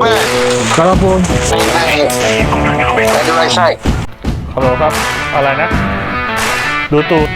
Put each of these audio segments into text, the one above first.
แม่ครับผมไอ้ไอ้ไอ้ดูไรใช่ฮัลโหลครับ อะไรนะ ดูตูด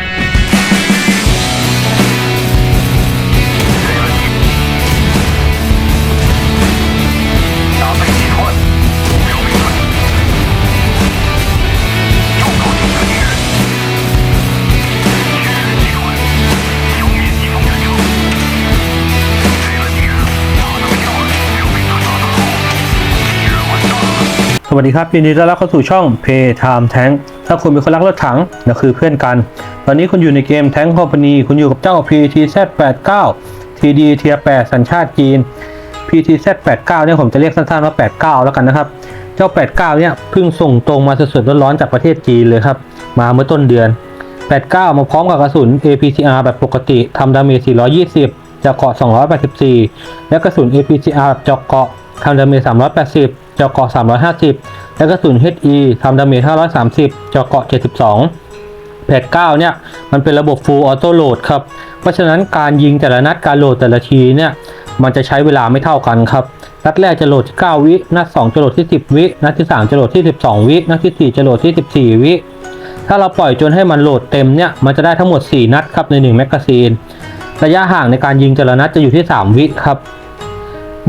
สวัสดีครับยินดีต้อนรับเข้าสู่ช่อง Pay Time Tank ถ้าคุณเป็นคนรักรถถังนั่นคือเพื่อนกัน ตอนนี้คุณอยู่ในเกม Tank Company คุณอยู่กับเจ้า PTZ89 TD เทีย8สัญชาติจีน PTZ89 เนี่ยผมจะเรียกสั้นๆว่า 89 แล้วกันนะครับ เจ้า 89 เนี่ยเพิ่งส่งตรงมาสดๆร้อนๆจากประเทศจีนเลยครับ มาเมื่อต้นเดือน 89 มาพร้อมกับกระสุน APCR แบบปกติทำดาเมจ 420จากเกาะ 284 และกระสุน APCR แบบเจาะเกาะทำดาเมจ 380 จาะเกาะ 350 และกระสุน HE ทำดาเมจ 530 เจาะเกาะ 72 แพท9เนี่ย มันเป็นระบบ Full Auto Load ครับ เพราะฉะนั้นการยิงแต่ละนัดการโหลดแต่ละทีเนี่ย มันจะใช้เวลาไม่เท่ากันครับ นัดแรกจะโหลดที่ 9 วิ นัด 2 จะโหลดที่ 10 วิ นัดที่ 3 จะโหลดที่ 12 วิ นัดที่ 4 จะโหลดที่ 14 วิถ้าเราปล่อยจนให้มันโหลดเต็มเนี่ย มันจะได้ทั้งหมด 4 นัดครับใน 1 แมกกาซีน ระยะห่างในการยิงแต่ละนัดจะอยู่ที่ 3 วิครับ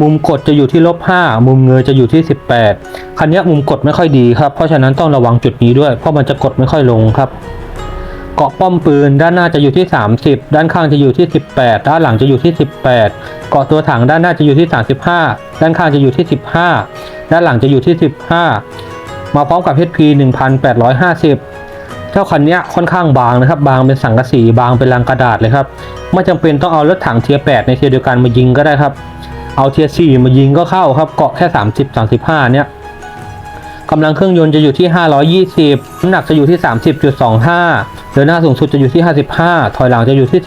มุมกดจะอยู่ที่ลบ5มุมเงยจะอยู่ที่ 18 คันนี้มุมกดไม่ค่อยดีครับ เพราะฉะนั้นต้องระวังจุดนี้ด้วย เพราะมันจะกดไม่ค่อยลงครับ เกาะป้อมปืนด้านหน้าจะอยู่ที่ 30 ด้านข้างจะอยู่ที่ 18 ด้านหลังจะอยู่ที่ 18 เกาะตัวถังด้านหน้าจะอยู่ที่ 35 ด้านข้างจะอยู่ที่ 15 ด้านหลังจะอยู่ที่ 15 มาพร้อมกับ HP 1850เจ้าคันนี้ค่อนข้างบางนะครับ บางเป็นสังกะสีบางเป็นลังกระดาษเลยครับ ไม่จำเป็นต้องเอารถถังเทียร์8ในเทียร์เดียวกันมายิงก็ได้ครับ เอาเทียร์4มายิงก็เข้าครับเกาะแค่ 30 35 เนี่ยกำลังเครื่องยนต์จะอยู่ที่ 520 น้ำหนักจะอยู่ที่ 30.25 เดินหน้าสูงสุดจะอยู่ที่ 55 ถอยหลังจะอยู่ที่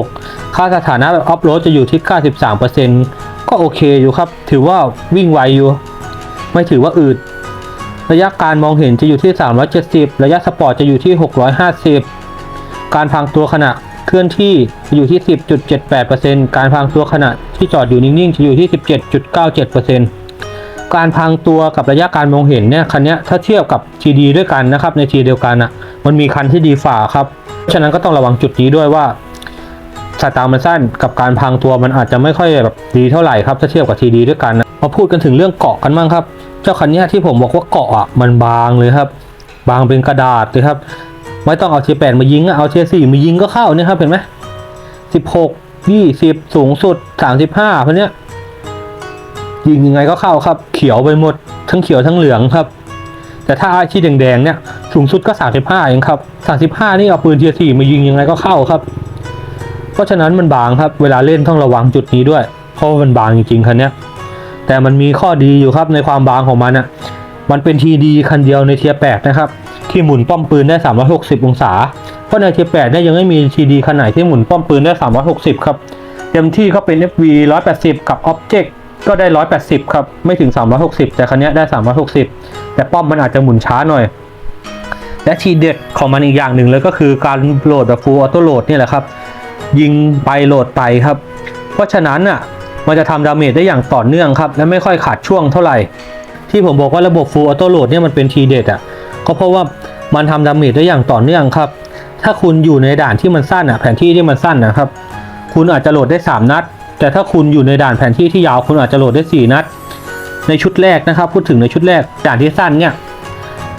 16 ค่าสถานะแบบออฟโรดจะอยู่ที่ 93%ก็โอเคอยู่ครับ ถือว่าวิ่งไวอยู่ ไม่ถือว่าอืด ระยะการมองเห็นจะอยู่ที่ 370 ระยะสปอร์ตจะอยู่ที่ 650 การพังตัวขณะ เคลื่อนที่จะอยู่ที่ 10.78%การพังตัวขณะที่จอดอยู่นิ่งๆ จะอยู่ที่ 17.97%การพังตัวกับระยะการมองเห็นเนี่ยคันนี้ถ้าเทียบกับ TD ด้วยกันนะครับในทีเดียวกันอะมันมีคันที่ดีฝ่าครับฉะนั้นก็ต้องระวังจุดนี้ด้วยว่าสายตามันสั้นกับการพังตัวมันอาจจะไม่ค่อยแบบดีเท่าไหร่ครับถ้าเทียบกับ TD ด้วยกันนะมาพูดกันถึงเรื่องเกาะกันบ้างครับ เจ้าคันนี้ที่ผมบอกว่าเกาะอะมันบางเลยครับ บางเป็นกระดาษเลยครับ ไม่ต้องเอาเทียแปดมายิงเอาเทียสี่มายิงก็เข้าเนี่ยครับเห็นไหมสิบหกยี่สิบสูงสุดสามสิบห้าพวกเนี้ยยิงยังไงก็เข้าครับ เขียวไปหมด ทั้งเขียวทั้งเหลืองครับ แต่ถ้าอ้ที่แดงๆเนี่ยสูงสุดก็35เองครับ35นี่เอาปืนเทียสี่มายิงยังไงก็เข้าครับ เพราะฉะนั้นมันบางครับ เวลาเล่นต้องระวังจุดนี้ด้วย เพราะามันบางจริงๆคันเนี้ยแต่มันมีข้อดีอยู่ครับในความบางของมันอะมันเป็นทีดีคันเดียวในเทียแปดนะครับ ที่หมุนป้อมปืนได้ 360 องศา เพราะในเทียแปดเนี่ยยังไม่มีทีดีคันไหนที่หมุนป้อมปืนได้ 360 ครับ เต็มที่ก็เป็น FV 180 กับ Object ก็ได้ 180 ครับ ไม่ถึง 360 แต่คันนี้ได้ 360 แต่ป้อมมันอาจจะหมุนช้าหน่อย และทีเด็ดของมันอีกอย่างหนึ่งเลยก็คือการโหลดแบบ Full Auto Load นี่แหละครับ ยิงไปโหลดไปครับ เพราะฉะนั้นอะมันจะทำดาเมจได้อย่างต่อเนื่องครับ และไม่ค่อยขาดช่วงเท่าไหร่ ที่ผมบอกว่าระบบ Full Auto Load เนี่ยมันเป็นทีเด็ดอะ ก็เพราะว่ามันทำดาเมจได้อย่างต่อเนื่องครับ ถ้าคุณอยู่ในด่านที่มันสั้นอะแผนที่ที่มันสั้นนะครับ คุณอาจจะโหลดได้ 3 นัด แต่ถ้าคุณอยู่ในด่านแผนที่ที่ยาวคุณอาจจะโหลดได้ 4 นัด ในชุดแรกนะครับ พูดถึงในชุดแรกด่านที่สั้นเนี่ย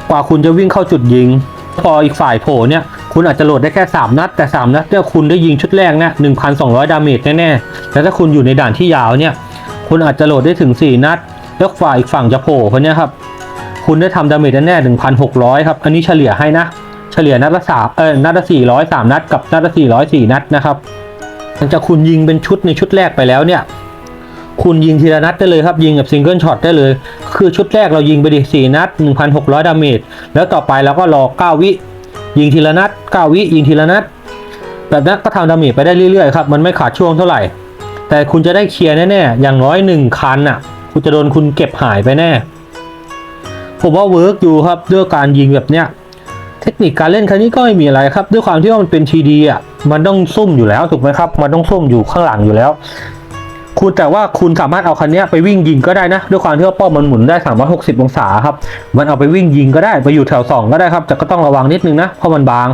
กว่าคุณจะวิ่งเข้าจุดยิง พออีกฝ่ายโผล่เนี่ยคุณอาจจะโหลดได้แค่ 3 นัด แต่ 3 นัดเนี่ยคุณได้ยิงชุดแรกเนี่ย1,200 ดาเมจแน่ๆแต่ถ้าคุณอยู่ในด่านที่ยาวเนี่ยคุณอาจจะโหลดได้ถึง 4 นัด แล้วฝ่ายอีกฝั่งจะโผล่คนเนี้ยครับ คุณได้ทำดาเมจแน่ๆ1,600ครับ อันนี้เฉลี่ยให้นะ เฉลี่ยนัดละสามเออนัดละ400 3นัดกับนัดละ400 4นัดนะครับหลังจากคุณยิงเป็นชุดในชุดแรกไปแล้วเนี่ย คุณยิงทีละนัดได้เลยครับ ยิงกับซิงเกิลช็อตได้เลย คือชุดแรกเรายิงไปดิ4นัด1,600ดาเมจ แล้วต่อไปเราก็รอ9วิ ยิงทีละนัด9วิ ยิงทีละนัด แบบนั้นก็ทำดาเมจไปได้เรื่อยๆครับ มันไม่ขาดช่วงเท่าไหร่ แต่คุณจะได้เคลียร์แน่ๆ อย่างน้อย1คันน่ะ คุณจะโดนคุณเก็บหายไปแน่ ผมว่าเวิร์กอยู่ครับด้วยการยิงแบบเนี้ยเทคนิคการเล่นครั้นี้ก็ไม่มีอะไรครับ ด้วยความที่ว่ามันเป็นทีดีอะมันต้องซุ่มอยู่แล้วถูกไหมครับ มันต้องซุ่มอยู่ข้างหลังอยู่แล้ว คุณแต่ว่าคุณสามารถเอาคันนี้ไปวิ่งยิงก็ได้นะ ด้วยความที่ว่าป้อมมันหมุนได้ 360 องศาครับ มันเอาไปวิ่งยิงก็ได้ไปอยู่แถว 2 ก็ได้ครับแต่ก็ต้องระวังนิดนึงนะเพราะมันบาง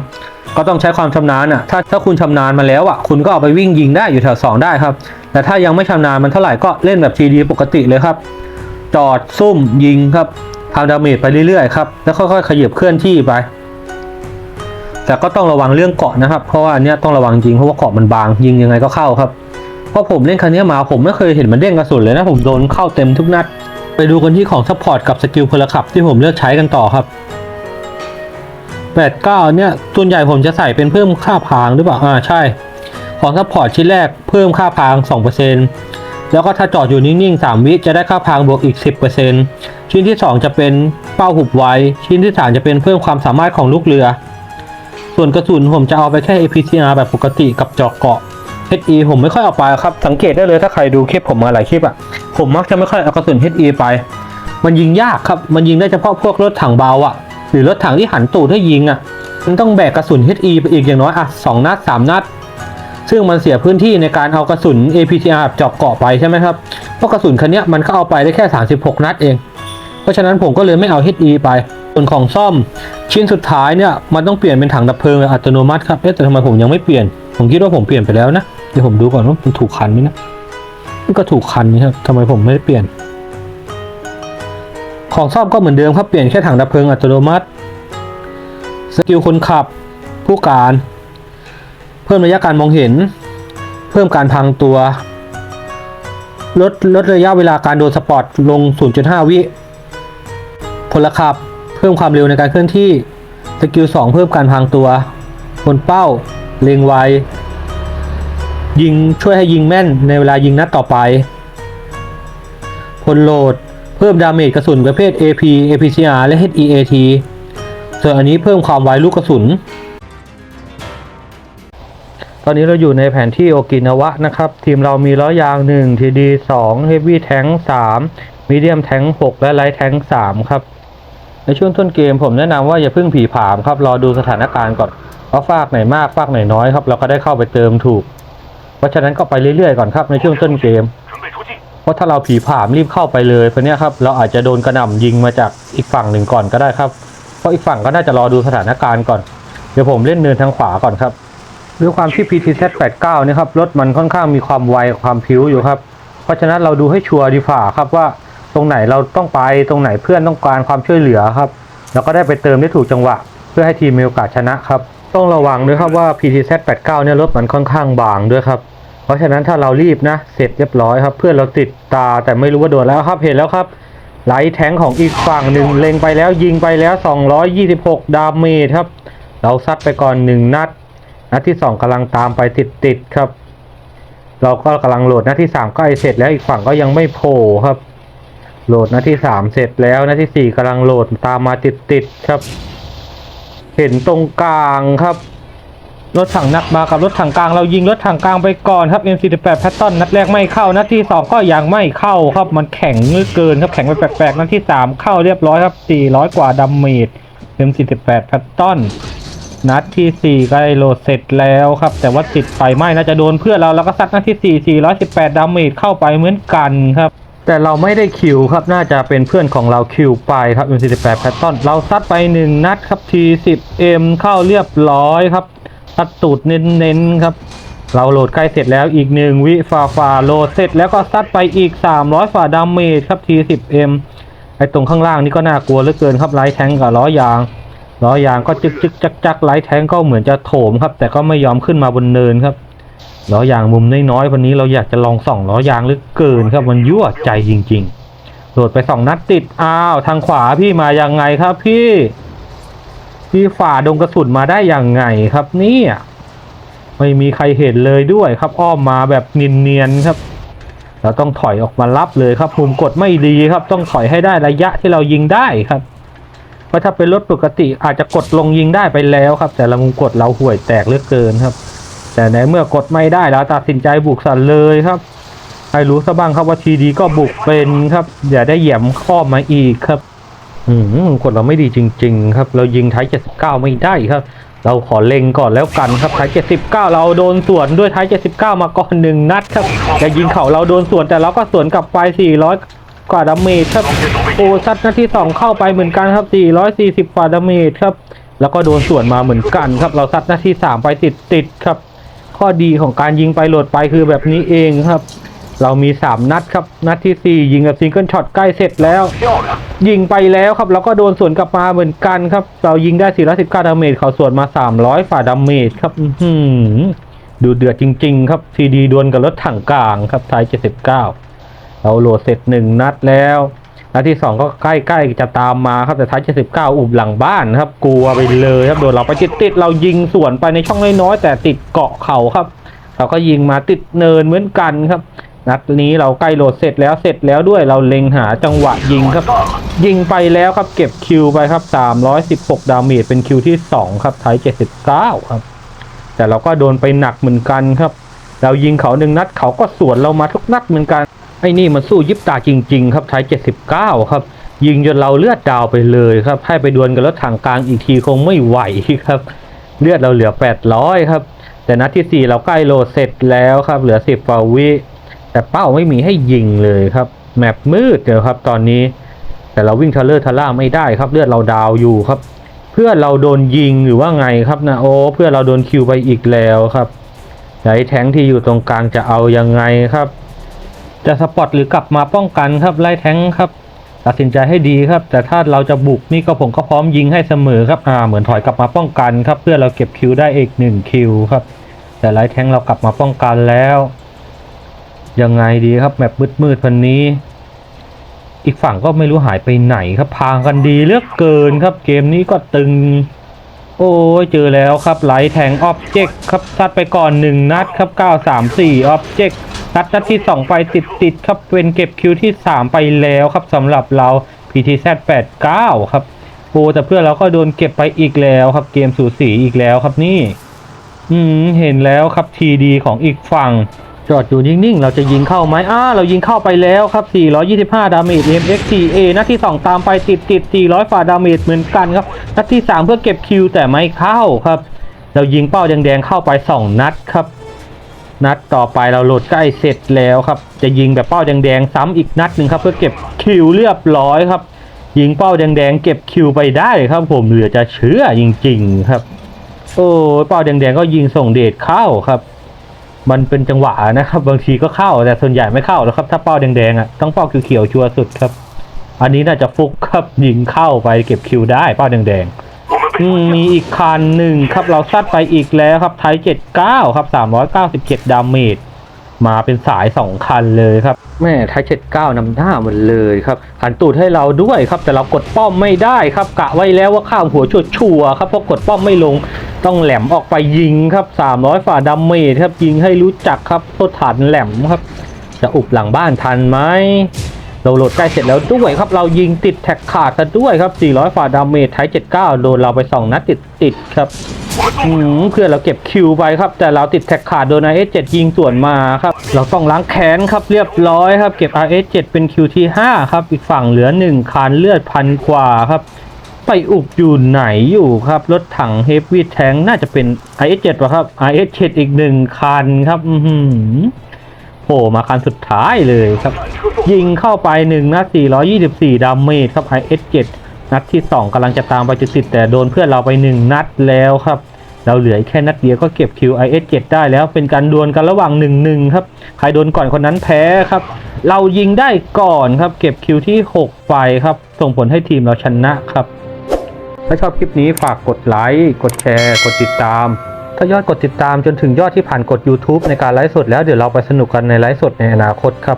ก็ต้องใช้ความชำนาญอะถ้าถ้าคุณชำนาญมาแล้วอะคุณก็เอาไปวิ่งยิงได้อยู่แถว 2 ได้ครับ แต่ถ้ายังไม่ชำนาญมันเท่าไหร่ก็เล่นแบบทีดีปกติเลยครับ จอดซุ่มยิงครับ ทำดาเมจไปเรื่อยๆครับแล้วค่อยๆขยับเคลื่อนที่ไป แต่ก็ต้องระวังเรื่องเกาะนะครับ เพราะว่าอันเนี้ยต้องระวังจริงเพราะว่าเกาะมันบางยิงยังไงก็เข้าครับเพราะผมเล่นคันนี้มาผมไม่เคยเห็นมันเด้งกระสุนเลยนะผมโดนเข้าเต็มทุกนัด ไปดูกันที่ของซัพพอร์ตกับสกิลพลขับที่ผมเลือกใช้กันต่อครับ8 9เนี่ยส่วนใหญ่ผมจะใส่เป็นเพิ่มค่าพางหรือเปล่าอ่าใช่ ของซัพพอร์ตชิ้นแรกเพิ่มค่าพราง 2%แล้วก็ถ้าจอดอยู่นิ่งๆ 3 วิจะได้ค่าพางบวกอีก 10% ชิ้นที่ 2 จะเป็นเป้าหุบไว้ ชิ้นที่ 3 จะเป็นเพิ่มความสามารถของลูกเรือ ส่วนกระสุนผมจะเอาไปแค่ APCR แบบปกติกับเจาะเกาะ HE ผมไม่ค่อยเอาไปครับ สังเกตได้เลยถ้าใครดูคลิปผมมาหลายคลิปอะ ผมมักจะไม่ค่อยเอากระสุน HE ไป มันยิงยากครับ มันยิงได้เฉพาะพวกรถถังเบาอะ หรือรถถังที่หันตูดให้ยิงอะ มันต้องแบกกระสุน HE ไปอีกอย่างน้อยอะสองนัดสามนัด ซึ่งมันเสียพื้นที่ในการเอากระสุน APCR แบบเจาะเกาะไปใช่ไหมครับ เพราะกระสุนคันนี้มันก็เอาไปได้แค่ 36 นัดเอง เพราะฉะนั้นผมก็เลยไม่เอา HE ไป ส่วนของซ่อม ชิ้นสุดท้ายเนี่ยมันต้องเปลี่ยนเป็นถังดับเพลิงอัตโนมัติครับเอ๊ะแต่ทำไมผมยังไม่เปลี่ยน ผมคิดว่าผมเปลี่ยนไปแล้วนะเดี๋ยวผมดูก่อนว่ามันถูกคันไหมนะมันก็ถูกคันนี่ครับทำไมผมไม่ได้เปลี่ยน ของซ่อมก็เหมือนเดิมครับเปลี่ยนแค่ถังดับเพลิงอัตโนมัติสกิลคนขับผู้การ เพิ่มระยะการมองเห็น เพิ่มการพังตัวลดลดระยะเวลาการโดนสปอร์ตลง 0.5 วิ พลขับ เพิ่มความเร็วในการเคลื่อนที่ สกิล 2 เพิ่มการพังตัวบนเป้า เล็งไว ยิงช่วยให้ยิงแม่นในเวลายิงนัดต่อไปพลโหลด เพิ่มดาเมจกระสุนประเภท AP APCR และ HEAT ส่วนอันนี้เพิ่มความไวลูกกระสุน ตอนนี้เราอยู่ในแผนที่โอกินาวะนะครับ ทีมเรามีล้อยาง 1 TD 2 Heavy Tank 3 Medium Tank 6 และ Light Tank 3 ครับ ในช่วงต้นเกมผมแนะนำว่าอย่าเพิ่งผีผามครับรอดูสถานการณ์ก่อนว่าฟากไหนมากฟากไหนน้อยครับเราก็ได้เข้าไปเติมถูก เพราะฉะนั้นก็ไปเรื่อยๆก่อนครับในช่วงต้นเกม เพราะถ้าเราผีผามรีบเข้าไปเลยเพราะเนี้ยครับเราอาจจะโดนกระหน่ำยิงมาจากอีกฝั่งหนึ่งก่อนก็ได้ครับ เพราะอีกฝั่งก็น่าจะรอดูสถานการณ์ก่อน เดี๋ยวผมเล่นเนินทางขวาก่อนครับด้วยความที่ PTZ 89 นี่ครับรถมันค่อนข้างมีความไวความพิ้วอยู่ครับ เพราะฉะนั้นเราดูให้ชัวร์ดีฝ่าครับว่า ตรงไหนเราต้องไปตรงไหนเพื่อนต้องการความช่วยเหลือครับ แล้วก็ได้ไปเติมได้ถูกจังหวะ เพื่อให้ทีมมีโอกาสชนะครับ ต้องระวังด้วยครับว่า PTZ 89เนี่ยรถมันค่อนข้างบางด้วยครับเพราะฉะนั้นถ้าเรารีบนะเสร็จเรียบร้อยครับ เพื่อนเราติดตาแต่ไม่รู้ว่าโดนแล้วครับเห็นแล้วครับไลท์แทงของอีกฝั่งหนึ่งเล็งไปแล้วยิงไปแล้ว 226 ดาเมจครับ เราซัดไปก่อนหนึ่งนัด นัดที่สองกำลังตามไปติดๆครับ เราก็กำลังโหลดนัดที่สามใกล้เสร็จแล้วอีกฝั่งก็ยังไม่โผล่ครับ โหลดนัดที่สามเสร็จแล้วนัดที่สี่กำลังโหลดตามมาติดๆครับ เห็นตรงกลางครับ รถถังนักมากับรถถังกลางเรายิงรถถังกลางไปก่อนครับ M48 แพทตอนนัดแรกไม่เข้านัดที่สองก็ยังไม่เข้าครับ มันแข็งเกินครับแข็งไปแปลกๆนัดที่สามเข้าเรียบร้อยครับ400กว่าดาเมจ M48 แพทตอนนัดที่ 4 ก็ได้โหลดเสร็จแล้วครับ แต่ว่าติดไฟไหม้น่าจะโดนเพื่อนเราแล้วก็ซัดนัดที่ 4 418 ดาเมจเข้าไปเหมือนกันครับ แต่เราไม่ได้คิวครับน่าจะเป็นเพื่อนของเราคิวไปครับ M48 แพทตอนเราซัดไป 1 นัดครับ T10M เข้าเรียบร้อยครับซัดตูดเน้นๆครับ เราโหลดใกล้เสร็จแล้วอีกหนึ่งวิฟาฟาโหลดเสร็จแล้วก็ซัดไปอีก 300ฝ่าดาเมจครับ T10M ไอตรงข้างล่างนี่ก็น่ากลัวเหลือเกินครับไลท์แทงกับล้อยางล้อยางก็จึกจึกจักจักไลท์แทงก็เหมือนจะโถมครับ แต่ก็ไม่ยอมขึ้นมาบนเนินครับ ล้อยางมุมน้อยๆวันนี้เราอยากจะลองส่องล้อยางหลือเกินครับมันยั่วใจจริงๆโหลดไปสองนัดติดอ้าวทางขวาพี่มายังไงครับพี่ พี่ฝ่าดงกระสุนมาได้ยังไงครับเนี่ยไม่มีใครเห็นเลยด้วยครับ อ้อมมาแบบเนียนๆครับ เราต้องถอยออกมารับเลยครับมุมกดไม่ดีครับ ต้องถอยให้ได้ระยะที่เรายิงได้ครับเพราะถ้าเป็นรถปกติอาจจะกดลงยิงได้ไปแล้วครับ แต่ละมุมกดเราห่วยแตกเลือเกินครับ แต่ในเมื่อกดไม่ได้เราตัดสินใจบุกสันเลยครับให้รู้ซะบ้างครับว่าทีดีก็บุกเป็นครับ อย่าได้แหยียมข้อมาอีกครับ อืมกดเราไม่ดีจริง ๆ ครับ เรายิงไทย79ไม่ได้ครับ เราขอเล็งก่อนแล้วกันครับท้าย79เราโดนสวนด้วยท้าย79มาก่อนหนึ่งนัดครับจะยิงเขาเราโดนสวนแต่เราก็สวนกลับไป400กว่าดาเมจครับโอ้ซัดนัดที่2เข้าไปเหมือนกันครับ440กว่าดาเมจครับ แล้วก็โดนสวนมาเหมือนกันครับ เราซัดนัดที่3ไปติดติดครับ ข้อดีของการยิงไปโหลดไปคือแบบนี้เองครับ เรามี 3 นัดครับ นัดทีสี่ 4 ยิงกับซิงเกิลช็อตใกล้เสร็จแล้ว ยิงไปแล้วครับ แล้วก็โดนสวนกลับมาเหมือนกันครับ เรายิงได้ 419 ดาเมจเขาสวนมา 300 ฝ่าดาเมจครับดูเดือดจริง ๆ ครับทีดีดวลกับรถถังกลางครับท้าย 79 เราโหลดเสร็จ 1 นัดแล้ว นัดที่ 2 ก็ใกล้ๆจะตามมาครับแต่ท้าย79 อุบหลังบ้านครับ กลัวไปเลยครับโดนเราไปติดๆเรายิงสวนไปในช่องน้อยๆแต่ติดเกาะเขาครับเราก็ยิงมาติดเนินเหมือนกันครับนัดนี้เราใกล้โหลดเสร็จแล้วเสร็จแล้วด้วยเราเล็งหาจังหวะยิงครับ ยิงไปแล้วครับเก็บคิวไปครับ 316 ดาเมจเป็นคิวที่ 2 ครับท้าย79 ครับ แต่เราก็โดนไปหนักเหมือนกันครับ เรายิงเขาหนึ่งนัดเขาก็สวนเรามาทุกนัดเหมือนกัน อ้นี่มันสู้ยิบตาจริง ๆ ครับท้าย79 ครับ ยิงจนเราเลือดดาวไปเลยครับ ให้ไปดวลกับรถถังกลางอีกทีคงไม่ไหวครับ เลือดเราเหลือ 800 ครับ แต่นัดที่ 4 เราใกล้โหลดเสร็จแล้วครับ เหลือ 10กว่าวิแต่เป้าไม่มีให้ยิงเลยครับแมปมืดเลยครับ ตอนนี้ แต่เราวิ่งทะเลอร์ทะล่าไม่ได้ครับ เลือดเราดาวอยู่ครับ เพื่อเราโดนยิงหรือว่าไงครับนะโอ้เพื่อเราโดนคิวไปอีกแล้วครับไหนแทงที่อยู่ตรงกลางจะเอายังไงครับ จะสปอตหรือกลับมาป้องกันครับไล่แทงครับ ตัดสินใจให้ดีครับ แต่ถ้าเราจะบุกนี่ก็ผมก็พร้อมยิงให้เสมอครับอ่าเหมือนถอยกลับมาป้องกันครับ เพื่อเราเก็บคิวได้อีกหนึ่งคิวครับ แต่ไล่แทงเรากลับมาป้องกันแล้วยังไงดีครับแมปมืดๆพันนี้ อีกฝั่งก็ไม่รู้หายไปไหนครับพางกันดีเลือกเกินครับ เกมนี้ก็ตึง โอ้ยเจอแล้วครับไหลแทงออบเจกต์ครับซัดไปก่อนหนึ่งนัดครับ 9 3 4ออบเจกต์ นัดนัดที่ 2 ไปติดติดครับเป็นเก็บคิวที่ 3 ไปแล้วครับสำหรับเรา PTZ 89 ครับโอ้แต่เพื่อนเราก็โดนเก็บไปอีกแล้วครับเกมสูสีอีกแล้วครับนี่ อืมเห็นแล้วครับทีดีของอีกฝั่ง จอดอยู่นิ่งๆ เราจะยิงเข้าไหมอ้าเรายิงเข้าไปแล้วครับ 425 ดาเมจ MXTA นัดที่ 2 ตามไปติดติด400ฝ่าดาเมจเหมือนกันครับ นัดที่ 3 เพื่อเก็บคิวแต่ไม่เข้าครับ เรายิงเป้าแดงๆเข้าไป 2 นัดครับ นัดต่อไปเราโหลดใกล้เสร็จแล้วครับ จะยิงแบบเป้าแดงๆซ้ำอีกนัดหนึ่งครับ เพื่อเก็บคิวเรียบร้อยครับ ยิงเป้าแดงๆเก็บคิวไปได้ครับ ผมเหลือจะเชื่อจริง ๆครับ โอ้เป้าแดงๆก็ยิงส่งเดชเข้าครับ มันเป็นจังหวะนะครับ บางทีก็เข้าแต่ส่วนใหญ่ไม่เข้าแล้วครับ ถ้าเป้าแดงๆอะต้องเป้าเขียวๆชัวร์สุดครับ อันนี้น่าจะฟุกครับยิงเข้าไปเก็บคิวได้เป้าแดงๆ อืมมีอีกคันหนึ่งครับเราซัดไปอีกแล้วครับไทย79ครับ397ดาเมจมาเป็นสาย2คันเลยครับ แม่ไทย79นำหน้าหมดเลยครับหันตูดให้เราด้วยครับ แต่เรากดป้อมไม่ได้ครับกะไว้แล้วว่าข้ามหัวชัวร์ๆครับเพราะกดป้อมไม่ลงต้องแหลมออกไปยิงครับ300ฝ่าดาเมจครับยิงให้รู้จักครับโทษฐานแหลมครับ จะอุบหลังบ้านทันไหม เราโหลดใกล้เสร็จแล้วด้วยครับ เรายิงติดแท็กขาดซะด้วยครับ 400ฝ่าดาเมจไทย79 โดนเราไป 2 นัดติดติดครับอืมเพื่อนเราเก็บคิวไปครับ แต่เราติดแท็กขาดโดน RS7 ยิงสวนมาครับ เราต้องล้างแค้นครับเรียบร้อยครับ เก็บ RS7 เป็นคิวที่ 5 ครับ อีกฝั่งเหลือ 1คันเลือดพันกว่าครับ ไปอุบอยู่ไหนอยู่ครับ รถถังเฮฟวี่แทงน่าจะเป็น RS7 ป่ะครับ RS7 อีกหนึ่งคันครับ อือหือ โผล่มาคันสุดท้ายเลยครับ ยิงเข้าไปหนึ่งนัด424 ดาเมจครับ IS7 นัดที่ 2กำลังจะตามไปจุดสิแต่โดนเพื่อนเราไป 1 นัดแล้วครับ เราเหลือแค่นัดเดียวก็เก็บคิว IS7 ได้แล้วเป็นการดวลกันระหว่าง 1-1 ครับ ใครโดนก่อนคนนั้นแพ้ครับ เรายิงได้ก่อนครับ เก็บคิวที่ 6 ไปครับ ส่งผลให้ทีมเราชนะครับ ถ้าชอบคลิปนี้ฝากกดไลค์ กดแชร์ กดติดตาม ถ้ายอดกดติดตามจนถึงยอดที่ผ่านกด YouTube ในการไลฟ์สดแล้วเดี๋ยวเราไปสนุกกันในไลฟ์สดในอนาคตครับ